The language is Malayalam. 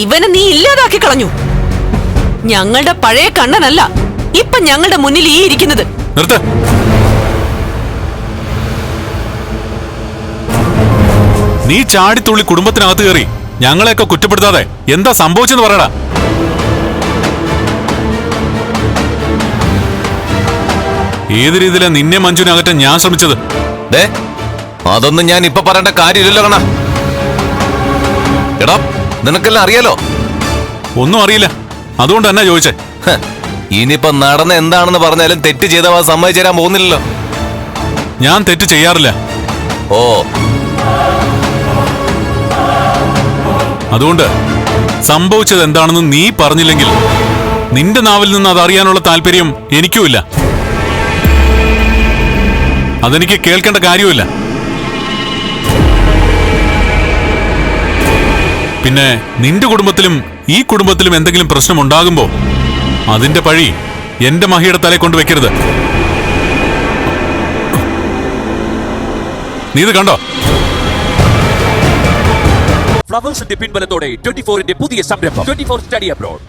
ഇവനെ നീ ഇല്ലാതാക്കി കളഞ്ഞു. ഞങ്ങളുടെ പഴയ കണ്ണനല്ല ഇപ്പൊ ഞങ്ങളുടെ മുന്നിൽ ഈ ഇരിക്കുന്നത്. നിർത്ത്. നീ ചാടിത്തുള്ളി കുടുംബത്തിനകത്ത് കയറി ഞങ്ങളെയൊക്കെ കുറ്റപ്പെടുത്താതെ എന്താ സംഭവിച്ചെന്ന് പറയടാ. ഏത് രീതിയിലാ നിന്നെ മഞ്ജുവിനെ അകറ്റാൻ ഞാൻ ശ്രമിച്ചത്? ദേ അതൊന്നും ഞാൻ ഇപ്പൊ പറയേണ്ട കാര്യമില്ലല്ലോ കണ എടാ നിനക്കെല്ലാം അറിയാലോ? ഒന്നും അറിയില്ല. അതുകൊണ്ട് തന്നെ ചോദിച്ചേ? ഇനിയിപ്പോ നടന്ന എന്താണെന്ന് പറഞ്ഞാലും തെറ്റ് ചെയ്തവ സമ്മതിച്ചു തരാൻ പോകുന്നില്ലല്ലോ. ഞാൻ തെറ്റ് ചെയ്യാറില്ല. ഓ. അതുകൊണ്ട് സംഭവിച്ചത് എന്താണെന്ന് നീ പറഞ്ഞില്ലെങ്കിൽ നിന്റെ നാവിൽ നിന്ന് അത് അറിയാനുള്ള താല്പര്യം എനിക്കുമില്ല. അതെനിക്ക് കേൾക്കേണ്ട കാര്യവുമില്ല. പിന്നെ നിന്റെ കുടുംബത്തിലും ഈ കുടുംബത്തിലും എന്തെങ്കിലും പ്രശ്നം ഉണ്ടാകുമ്പോ അതിന്റെ പഴി എന്റെ മഹിയുടെ തലയെ കൊണ്ട് വെക്കരുത്. നീ ഇത് കണ്ടോ? ഫ്ലവേഴ്സിന്റെ പിൻബലത്തോടെ ട്വന്റി ഫോറിന്റെ പുതിയ സംരംഭം. Twenty four study abroad.